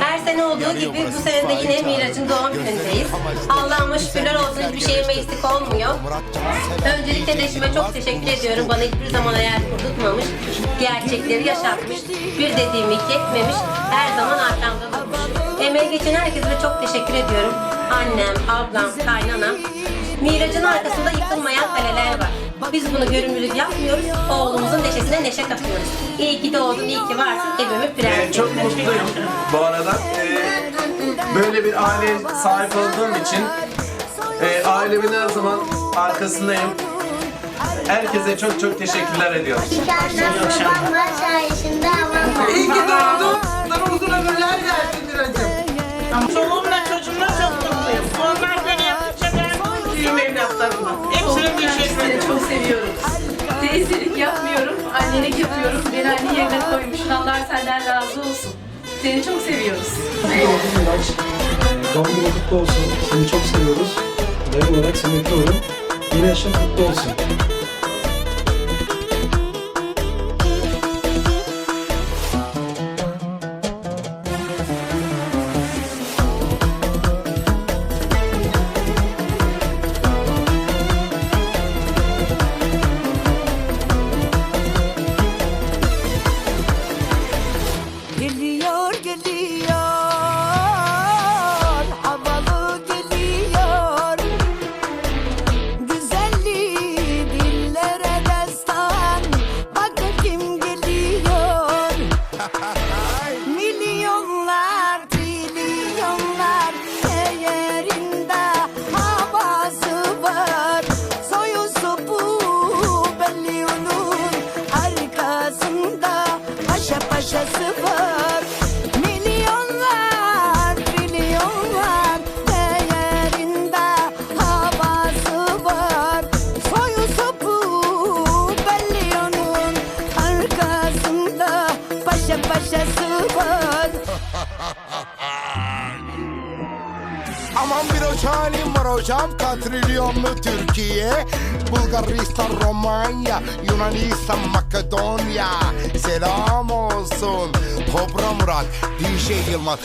Her sene olduğu gibi bu sene de yine Miraç'ın doğum günündeyiz. Allah'ıma şükürler olsun hiçbir şeyime eksik olmuyor. Öncelikle eşime çok teşekkür ediyorum. Bana hiçbir zaman hayal kurdurtmamış. Gerçekleri yaşatmış. Bir dediğimi iki etmemiş. Her zaman arkamda durmuş. Emeği geçen herkese çok teşekkür ediyorum. Annem, ablam, kaynanam. Miraç'ın arkasında yıkılmayan kaleler var. Biz bunu görünürlük yapmıyoruz. Oğlumuzun neşesine neşe katıyoruz. İyi ki doğdun, iyi ki varsın. Evimin Ee, prensi. çok mutluyum bu arada. Ee, böyle bir aileye sahip olduğum için e, ailemin her zaman arkasındayım. Herkese çok çok teşekkürler ediyorum. İyi ki doğdun. Sana uzun ömürler versin Miracım. Çoluğumla çocuğumla çok mutluyum. Onlar beni yaptıkça ben mutluyum evlatlarımla. Hepsine teşekkür ederim. Çok seviyorum. Teyzelik annelik yapıyorum. Beni anne yerine koymuşsun. Allah senden razı olsun. Seni çok seviyoruz. Doğum günün kutlu olsun. Seni çok seviyoruz. Dayı olarak seni öpüyorum. Yeni yaşın kutlu olsun. Paşa paşası var. Aman bir halim var hocam. Katrilyonlu Türkiye? Bulgaristan, Romanya Yunanistan, Makedonya. Selam olsun. Kobra Murat, DJ Yılmaz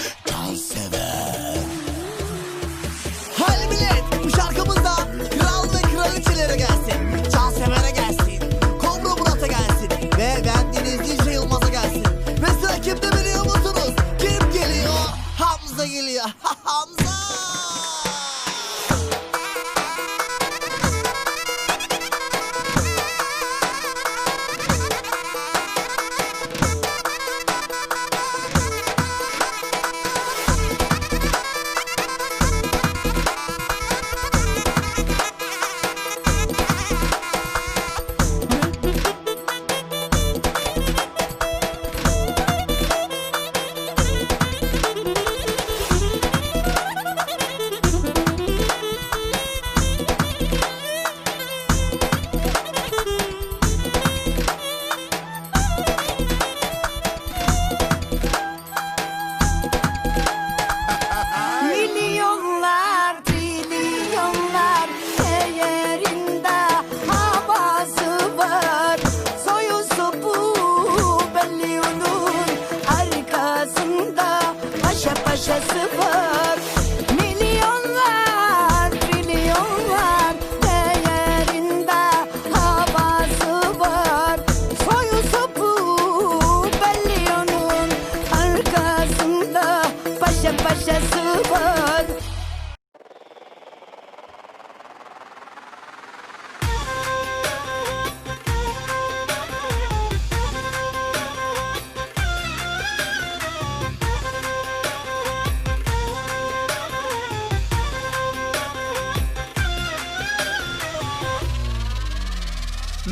paşa paşası var.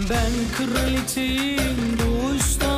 Ben kraliçeyim doğuştan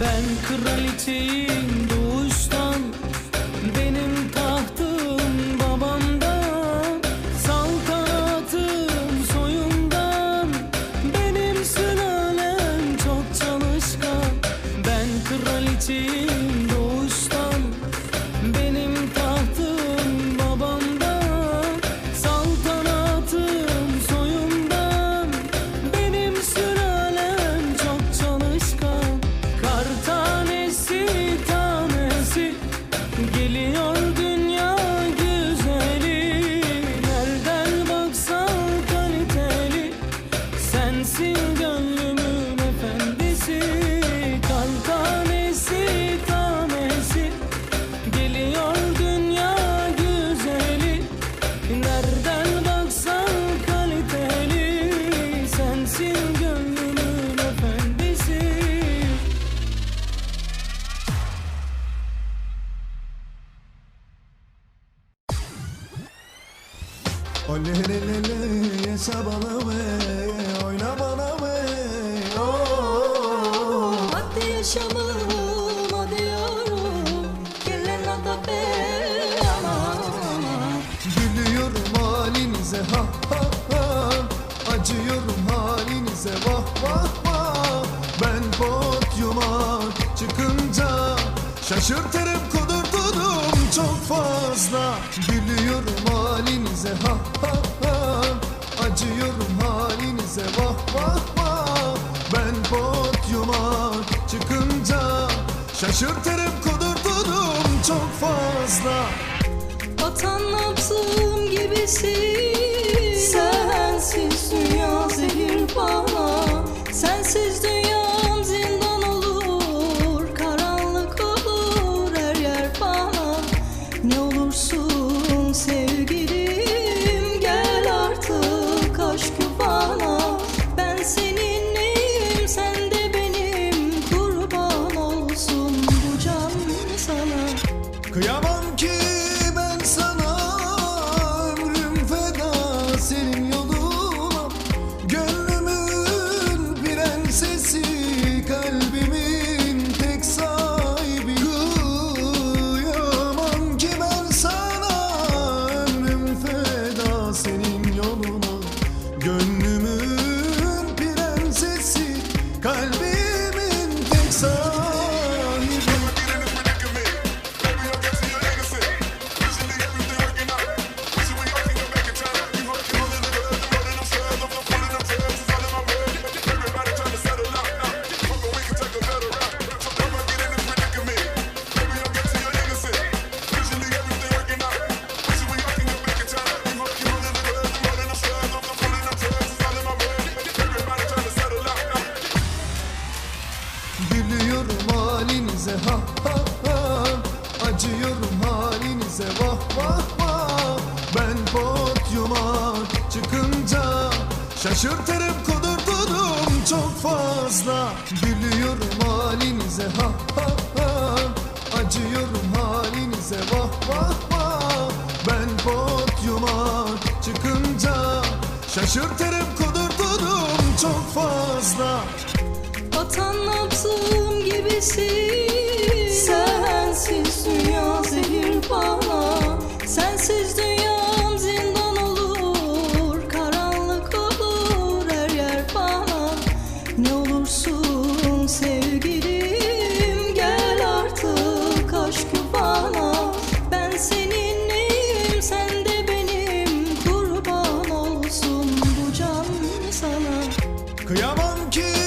Ben kraliçeyim doğuştan Benim tahtım babamdan. Saltanatım soyumdan Benim sülalem çok çalışkan. Ben kraliçeyim Şaşırtırım kudurdunum çok fazla. Gülüyorum halinize ha ha ha. Acıyorum halinize vah vah vah. Ben podyuma çıkınca Şaşırtırım kudurdunum çok fazla. Vatan nabzım gibisin Sensiz dünya zehir bana. Sensiz dünya Çürterim kudurdum çok fazla. Gülüyorum halinize ha ha ha. Acıyorum halinize vah vah vah. Ben podyuma çıkınca Şaşırtırım kudurdum çok fazla. Anlattığım gibisin. Sensiz dünya zehir bağlı 그야 먼길.